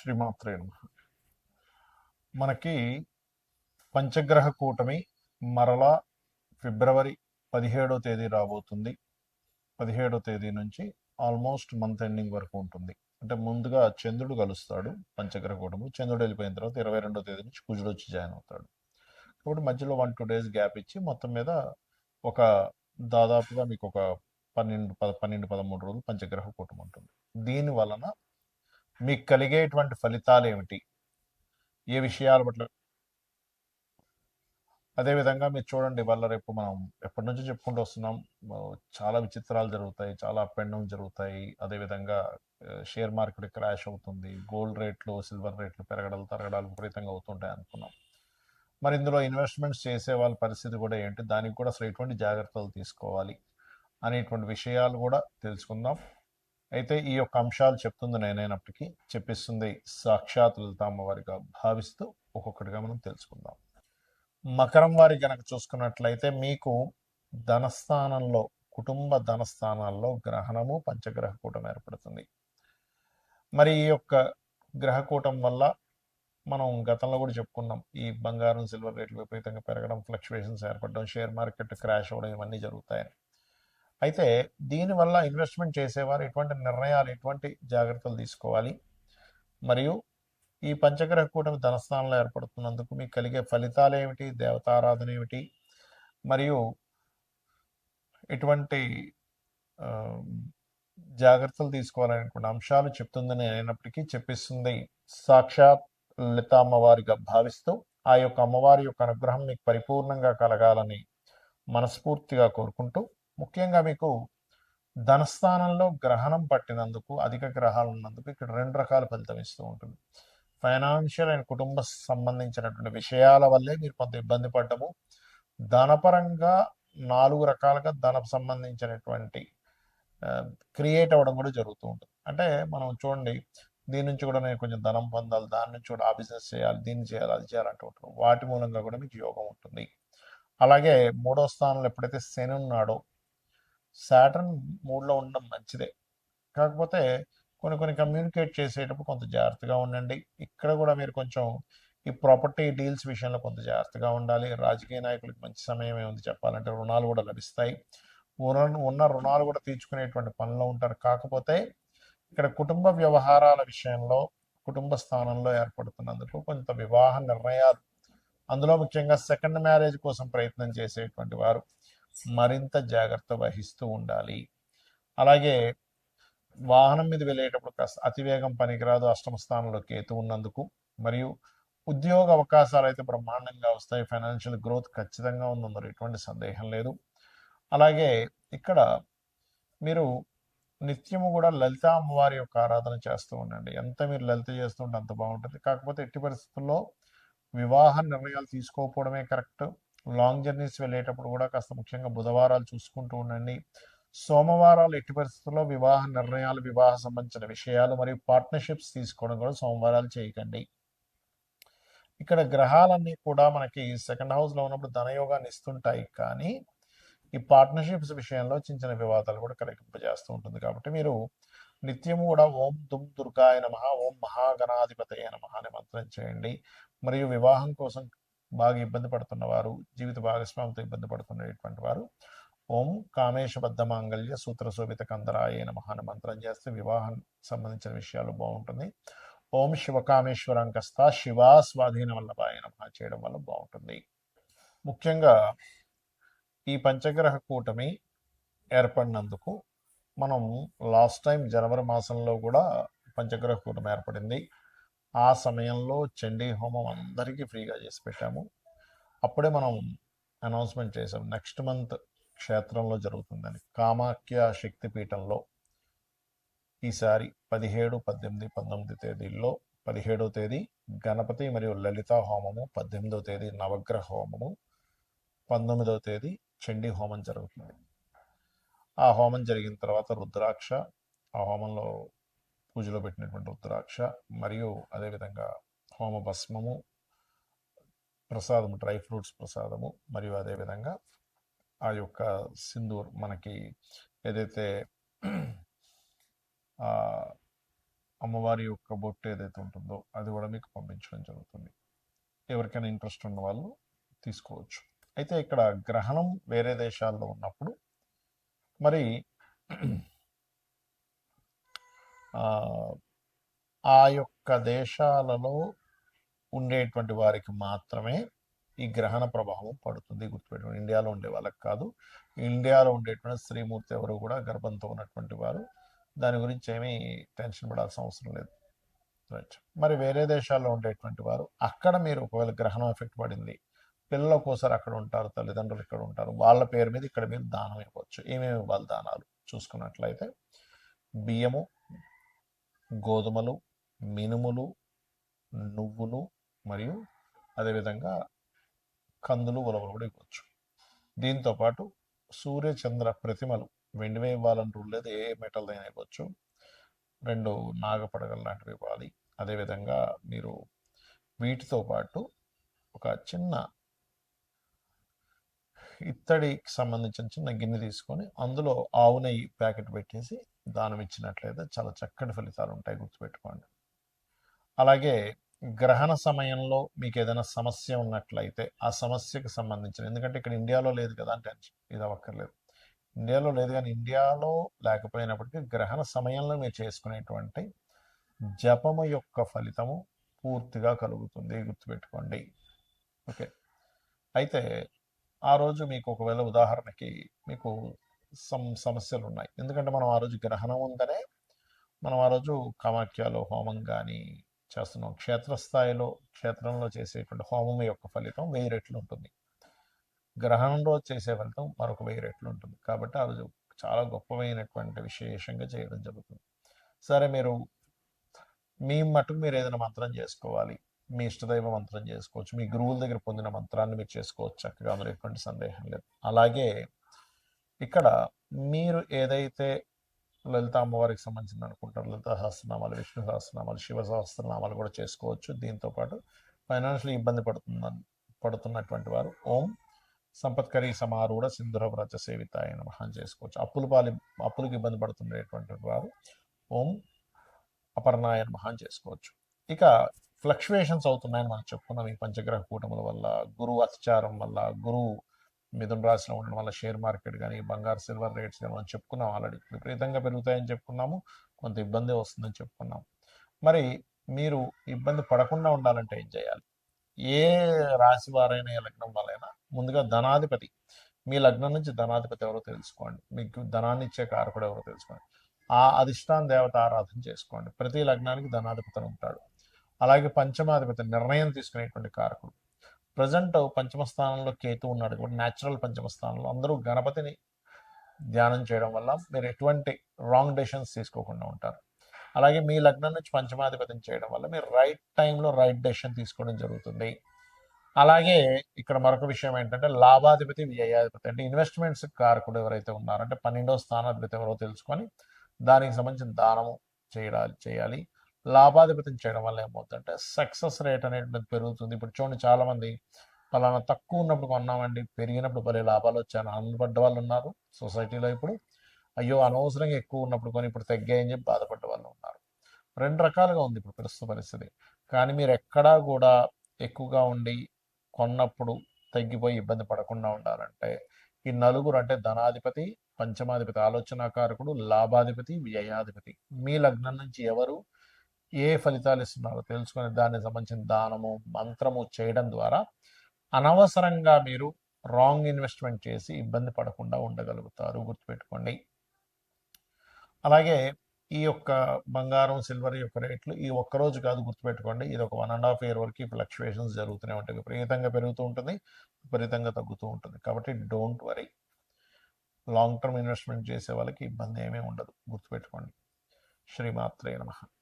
శ్రీమాత్రే మనకి పంచగ్రహ కూటమి మరలా ఫిబ్రవరి పదిహేడో తేదీ రాబోతుంది. పదిహేడో తేదీ నుంచి ఆల్మోస్ట్ మంత్ ఎండింగ్ వరకు ఉంటుంది. అంటే ముందుగా చంద్రుడు కలుస్తాడు పంచగ్రహ కూటమి. చంద్రుడు వెళ్ళిపోయిన తర్వాత ఇరవై రెండో తేదీ నుంచి కుజుడు వచ్చి జాయిన్ అవుతాడు. కాబట్టి మధ్యలో వన్ టూ డేస్ గ్యాప్ ఇచ్చి మొత్తం మీద ఒక దాదాపుగా మీకు ఒక పన్నెండు పద పన్నెండు పదమూడు రోజులు పంచగ్రహ కూటమి ఉంటుంది. దీని వలన మీకు కలిగేటువంటి ఫలితాలు ఏమిటి? ఏ విషయాల పట్ల? అదేవిధంగా మీరు చూడండి వల్ల రేపు మనం ఎప్పటి నుంచో చెప్పుకుంటూ వస్తున్నాం. చాలా విచిత్రాలు జరుగుతాయి చాలా అప్ అండ్ డౌన్ జరుగుతాయి. అదేవిధంగా షేర్ మార్కెట్ క్రాష్ అవుతుంది. గోల్డ్ రేట్లు సిల్వర్ రేట్లు పెరగడాలు తరగడాలు విపరీతంగా అవుతుంటాయి అనుకున్నాం. మరి ఇందులో ఇన్వెస్ట్మెంట్స్ చేసే వాళ్ళ పరిస్థితి కూడా ఏంటి? దానికి కూడా అసలు ఎటువంటి జాగ్రత్తలు తీసుకోవాలి? అనేటువంటి విషయాలు కూడా తెలుసుకుందాం. అయితే ఈ యొక్క అంశాలు చెప్తుంది నేనైనప్పటికీ చెప్పిస్తుంది సాక్షాత్ లలితామ్మవారిగా భావిస్తూ ఒక్కొక్కటిగా మనం తెలుసుకుందాం. మకరం వారి కనుక చూసుకున్నట్లయితే మీకు ధనస్థానంలో కుటుంబ ధనస్థానాల్లో గ్రహణము పంచగ్రహ కూటం ఏర్పడుతుంది. మరి ఈ యొక్క గ్రహకూటం వల్ల మనం గతంలో కూడా చెప్పుకున్నాం ఈ బంగారం సిల్వర్ రేట్లు విపరీతంగా పెరగడం ఫ్లక్చువేషన్స్ ఏర్పడడం షేర్ మార్కెట్ క్రాష్ అవ్వడం ఇవన్నీ జరుగుతాయని. అయితే దీనివల్ల ఇన్వెస్ట్మెంట్ చేసేవారు ఎటువంటి నిర్ణయాలు ఎటువంటి జాగ్రత్తలు తీసుకోవాలి? మరియు ఈ పంచగ్రహ కూటమి ధనస్థానంలో ఏర్పడుతున్నందుకు మీకు కలిగే ఫలితాలు ఏమిటి? దేవతారాధన ఏమిటి? మరియు ఎటువంటి జాగ్రత్తలు తీసుకోవాలనేటువంటి అంశాలు చెప్తుందని అయినప్పటికీ చెప్పిస్తుంది సాక్షాత్ లలిత అమ్మవారిగా భావిస్తూ ఆ యొక్క అమ్మవారి యొక్క అనుగ్రహం మీకు పరిపూర్ణంగా కలగాలని మనస్ఫూర్తిగా కోరుకుంటూ ముఖ్యంగా మీకు ధనస్థానంలో గ్రహణం పట్టినందుకు అధిక గ్రహాలు ఉన్నందుకు ఇక్కడ రెండు రకాల ఫలితం ఇస్తూ ఉంటుంది. ఫైనాన్షియల్ అండ్ కుటుంబ సంబంధించినటువంటి విషయాల వల్లే మీరు కొంత ఇబ్బంది పడ్డము. ధనపరంగా నాలుగు రకాలుగా ధన సంబంధించినటువంటి క్రియేట్ అవ్వడం కూడా జరుగుతూ ఉంటుంది. అంటే మనం చూడండి దీని నుంచి కూడా నేను కొంచెం ధనం పొందాలి దాని నుంచి కూడా ఆ బిజినెస్ చేయాలి దీన్ని చేయాలి అది చేయాలి ఉంటారు వాటి మూలంగా కూడా మీకు యోగం ఉంటుంది. అలాగే మూడో స్థానంలో ఎప్పుడైతే శని ఉన్నాడో సాటర్న్ మూడ్లో ఉండడం మంచిదే. కాకపోతే కొన్ని కొన్ని కమ్యూనికేట్ చేసేటప్పుడు కొంత జాగ్రత్తగా ఉండండి. ఇక్కడ కూడా మీరు కొంచెం ఈ ప్రాపర్టీ డీల్స్ విషయంలో కొంత జాగ్రత్తగా ఉండాలి. రాజకీయ నాయకులకు మంచి సమయం ఏముంది చెప్పాలంటే. రుణాలు కూడా లభిస్తాయి. ఉన్న ఉన్న రుణాలు కూడా తీర్చుకునేటువంటి పనిలో ఉంటారు. కాకపోతే ఇక్కడ కుటుంబ వ్యవహారాల విషయంలో కుటుంబ స్థానంలో ఏర్పడుతున్నందుకు కొంత వివాహ నిర్ణయాలు. అందులో ముఖ్యంగా సెకండ్ మ్యారేజ్ కోసం ప్రయత్నం చేసేటువంటి వారు. మరింత జాగ్రత్త వహిస్తూ ఉండాలి. అలాగే వాహనం మీద వెళ్ళేటప్పుడు కాస్త అతివేగం పనికిరాదు. అష్టమ స్థానంలో కేతు ఉన్నందుకు. మరియు ఉద్యోగ అవకాశాలు అయితే బ్రహ్మాండంగా వస్తాయి. ఫైనాన్షియల్ గ్రోత్ ఖచ్చితంగా ఉందన్నారు. ఎటువంటి సందేహం లేదు. అలాగే ఇక్కడ మీరు నిత్యము కూడా లలిత అమ్మవారి యొక్క ఆరాధన చేస్తూ ఉండండి. ఎంత మీరు లలిత చేస్తుంటే అంత బాగుంటుంది. కాకపోతే ఎట్టి పరిస్థితుల్లో వివాహ నిర్ణయాలు తీసుకోకపోవడమే కరెక్ట్. లాంగ్ జర్నీస్ వెళ్ళేటప్పుడు కూడా కాస్త ముఖ్యంగా బుధవారాలు చూసుకుంటూ ఉండండి. సోమవారాలు ఎట్టి పరిస్థితుల్లో వివాహ నిర్ణయాలు వివాహ సంబంధించిన విషయాలు మరియు పార్ట్నర్షిప్స్ తీసుకోవడం కూడా సోమవారాలు చేయకండి. ఇక్కడ గ్రహాలన్నీ కూడా మనకి సెకండ్ హౌస్లో ఉన్నప్పుడు ధనయోగాన్ని ఇస్తుంటాయి. కానీ ఈ పార్ట్నర్షిప్స్ విషయంలో చిన్న చిన్న వివాదాలు కూడా కలిగింపజేస్తూ ఉంటుంది. కాబట్టి మీరు నిత్యము కూడా ఓం దుమ్ దుర్గాయ నమ ఓం మహాగణాధిపతయ నమ అనే మంత్రం చేయండి. మరియు వివాహం కోసం బాగా ఇబ్బంది పడుతున్న వారు జీవిత భాగస్వామితో ఇబ్బంది పడుతున్నటువంటి వారు ఓం కామేశబద్ధ మాంగళ్య సూత్ర శోభిత కందరాయ మహాన మంత్రం చేస్తే వివాహం సంబంధించిన విషయాలు బాగుంటుంది. ఓం శివకామేశ్వరంకస్త శివా స్వాధీన వల్లభాయ నమ చేయడం వల్ల బాగుంటుంది. ముఖ్యంగా ఈ పంచగ్రహ కూటమి ఏర్పడినందుకు మనం లాస్ట్ టైం జనవరి మాసంలో కూడా పంచగ్రహ కూటమి ఏర్పడింది. ఆ సమయంలో చండీ హోమం అందరికీ ఫ్రీగా చేసి పెట్టాము. అప్పుడే మనం అనౌన్స్మెంట్ చేసాం నెక్స్ట్ మంత్ క్షేత్రంలో జరుగుతుందని. కామాఖ్య శక్తిపీఠంలో ఈసారి పదిహేడు పద్దెనిమిది పంతొమ్మిది తేదీల్లో పదిహేడవ తేదీ గణపతి మరియు లలిత హోమము పద్దెనిమిదవ తేదీ నవగ్రహ హోమము పంతొమ్మిదవ తేదీ చండీ హోమం జరుగుతుంది. ఆ హోమం జరిగిన తర్వాత రుద్రాక్ష ఆ హోమంలో పూజలో పెట్టినటువంటి ఉత్తరాక్ష మరియు అదేవిధంగా హోమ భస్మము ప్రసాదము డ్రై ఫ్రూట్స్ ప్రసాదము మరియు అదేవిధంగా ఆ యొక్క సింధూర్ మనకి ఏదైతే అమ్మవారి యొక్క బొట్టు ఏదైతే ఉంటుందో అది కూడా మీకు పంపించడం జరుగుతుంది. ఎవరికైనా ఇంట్రెస్ట్ ఉన్న వాళ్ళు తీసుకోవచ్చు. అయితే ఇక్కడ గ్రహణం వేరే దేశాల్లో ఉన్నప్పుడు మరి ఆ, యొక్క దేశాలలో ఉండేటువంటి వారికి మాత్రమే ఈ గ్రహణ ప్రభావం పడుతుంది గుర్తుపెట్టుకోండి. ఇండియాలో ఉండే వాళ్ళకి కాదు. ఇండియాలో ఉండేటువంటి శ్రీమూర్తి ఎవరు కూడా గర్భంతో ఉన్నటువంటి వారు. దాని గురించి ఏమీ టెన్షన్ పడాల్సిన అవసరం లేదు. రైట్. మరి వేరే దేశాల్లో ఉండేటువంటి వారు అక్కడ మీరు ఒకవేళ గ్రహణం ఎఫెక్ట్ పడింది పిల్లల కోసం అక్కడ ఉంటారు తల్లిదండ్రులు ఇక్కడ ఉంటారు వాళ్ళ పేరు మీద ఇక్కడ మీరు దానం ఇవ్వచ్చు. ఏమేమి ఇవ్వాలి దానాలు? చూసుకున్నట్లయితే బియ్యము గోధుమలు మినుములు నువ్వులు మరియు అదేవిధంగా కందులు ఉలవలు కూడా ఇవ్వచ్చు. దీంతో పాటు సూర్య చంద్ర ప్రతిమలు వెండివే ఇవ్వాలని రూల్ లేదు ఏ మెటల్ అయినా ఇవ్వచ్చు. రెండు నాగపడగలు లాంటివి ఇవ్వాలి. అదేవిధంగా మీరు వీటితో పాటు ఒక చిన్న ఇత్తడికి సంబంధించిన చిన్న గిన్నె తీసుకొని అందులో ఆవు నెయ్యి ప్యాకెట్ పెట్టేసి దానం ఇచ్చినట్లయితే చాలా చక్కటి ఫలితాలు ఉంటాయి గుర్తుపెట్టుకోండి. అలాగే గ్రహణ సమయంలో మీకు ఏదైనా సమస్య ఉన్నట్లయితే ఆ సమస్యకు సంబంధించిన ఎందుకంటే ఇక్కడ ఇండియాలో లేదు కదా అని టెన్షన్ ఇది అవ్వక్కర్లేదు. ఇండియాలో లేదు కానీ ఇండియాలో లేకపోయినప్పటికీ గ్రహణ సమయంలో మీరు చేసుకునేటువంటి జపము యొక్క ఫలితము పూర్తిగా కలుగుతుంది గుర్తుపెట్టుకోండి. ఓకే. అయితే ఆ రోజు మీకు ఒకవేళ ఉదాహరణకి మీకు సమ్ సమస్యలు ఉన్నాయి ఎందుకంటే మనం ఆ రోజు గ్రహణం ఉందనే మనం ఆ రోజు కామాఖ్యలో హోమం కానీ చేస్తున్నాం. క్షేత్రస్థాయిలో క్షేత్రంలో చేసేటువంటి హోమం యొక్క ఫలితం వెయ్యి రెట్లు ఉంటుంది. గ్రహణం రోజు చేసే ఫలితం మరొక వెయ్యి రెట్లు ఉంటుంది. కాబట్టి ఆ రోజు చాలా గొప్పమైనటువంటి విశేషంగా చేయడం జరుగుతుంది. సరే మీరు మీ మటుకు మీరు ఏదైనా మంత్రం చేసుకోవాలి. మీ ఇష్టదైవ మంత్రం చేసుకోవచ్చు. మీ గురువుల దగ్గర పొందిన మంత్రాన్ని మీరు చేసుకోవచ్చు. చక్కగా అందులో ఎటువంటి సందేహం లేదు. అలాగే ఇక్కడ మీరు ఏదైతే లలిత అమ్మవారికి సంబంధించిన అనుకుంటారు లలిత సహస్రనామాలు విష్ణు సహస్రనామాలు శివ సహస్రనామాలు కూడా చేసుకోవచ్చు. దీంతో పాటు ఫైనాన్షియల్ ఇబ్బంది పడుతున్న పడుతున్నటువంటి వారు ఓం సంపత్కరి సమారూఢ సింధుర వ్రత సేవిత అయిన మహాన్ చేసుకోవచ్చు. అప్పులు పాలి అప్పులకు ఇబ్బంది పడుతుండేటువంటి వారు ఓం అపర్ణాయన మహాన్ చేసుకోవచ్చు. ఇక ఫ్లక్చువేషన్స్ అవుతున్నాయని మనం చెప్పుకున్నాం. ఈ పంచగ్రహ కూటముల వల్ల గురువు అత్యాచారం వల్ల గురువు మిథున రాశిలో ఉండడం వల్ల షేర్ మార్కెట్ కానీ బంగారు సిల్వర్ రేట్స్ కానీ మనం చెప్పుకున్నాం ఆల్రెడీ. విపరీతంగా పెరుగుతాయని చెప్పుకున్నాము. కొంత ఇబ్బంది వస్తుందని చెప్పుకున్నాం. మరి మీరు ఇబ్బంది పడకుండా ఉండాలంటే ఏం చేయాలి? ఏ రాశి వారైనా ఏ లగ్నం వాళ్ళైనా ముందుగా ధనాధిపతి. మీ లగ్నం నుంచి ధనాధిపతి ఎవరో తెలుసుకోండి. మీకు ధనాన్ని ఇచ్చే కారకుడు ఎవరో తెలుసుకోండి. ఆ అధిష్టాన దేవత ఆరాధన చేసుకోండి. ప్రతి లగ్నానికి ధనాధిపతి ఉంటాడు. అలాగే పంచమాధిపతి నిర్ణయం తీసుకునేటువంటి కారకుడు. ప్రజెంట్ పంచమ స్థానంలో కేతు ఉన్నాడు కాబట్టి న్యాచురల్ పంచమ స్థానంలో. అందరూ గణపతిని ధ్యానం చేయడం వల్ల మీరు ఎటువంటి రాంగ్ డెసిషన్స్ తీసుకోకుండా ఉంటారు. అలాగే మీ లగ్నం నుంచి పంచమాధిపతిని చేయడం వల్ల మీరు రైట్ టైంలో రైట్ డెసిషన్ తీసుకోవడం జరుగుతుంది. అలాగే ఇక్కడ మరొక విషయం ఏంటంటే లాభాధిపతి వ్యయాధిపతి అంటే ఇన్వెస్ట్మెంట్స్ కారకుడు ఎవరైతే ఉన్నారో అంటే పన్నెండవ స్థానాధిపతి ఎవరో తెలుసుకొని దానికి సంబంధించిన దానము చేయాలి చేయాలి. లాభాధిపతిని చేయడం వల్ల ఏమవుతుందంటే సక్సెస్ రేట్ అనేటువంటిది పెరుగుతుంది. ఇప్పుడు చూడండి చాలామంది పలానా తక్కువ ఉన్నప్పుడు కొన్నామండి పెరిగినప్పుడు భలే లాభాలు వచ్చాయని ఆనందపడ్డ వాళ్ళు ఉన్నారు సొసైటీలో ఇప్పుడు. అయ్యో అనవసరంగా ఎక్కువ ఉన్నప్పుడు కొని ఇప్పుడు తగ్గాయని చెప్పి బాధపడ్డ వాళ్ళు ఉన్నారు. రెండు రకాలుగా ఉంది ఇప్పుడు ప్రస్తుత పరిస్థితి. కానీ మీరు ఎక్కడా కూడా ఎక్కువగా ఉండి కొన్నప్పుడు తగ్గిపోయి ఇబ్బంది పడకుండా ఉండాలంటే ఈ నలుగురు అంటే ధనాధిపతి పంచమాధిపతి ఆలోచనాకారకుడు లాభాధిపతి వ్యయాధిపతి. మీ లగ్నం నుంచి ఎవరు ఏ ఫలితాలు ఇస్తున్నారో తెలుసుకొని దానికి సంబంధించిన దానము మంత్రము చేయడం ద్వారా అనవసరంగా మీరు రాంగ్ ఇన్వెస్ట్మెంట్ చేసి ఇబ్బంది పడకుండా ఉండగలుగుతారు. గుర్తుపెట్టుకోండి. అలాగే ఈ యొక్క బంగారం సిల్వర్ యొక్క రేట్లు ఈ ఒక్క రోజు కాదు గుర్తుపెట్టుకోండి. ఇది ఒక వన్ అండ్ హాఫ్ ఇయర్ వరకు ఫ్లక్చువేషన్స్ జరుగుతూనే ఉంటాయి. విపరీతంగా పెరుగుతూ ఉంటుంది విపరీతంగా తగ్గుతూ ఉంటుంది. కాబట్టి don't worry long term investment చేసే వాళ్ళకి ఇబ్బంది ఏమీ ఉండదు. గుర్తుపెట్టుకోండి. శ్రీమాత్రే నమ.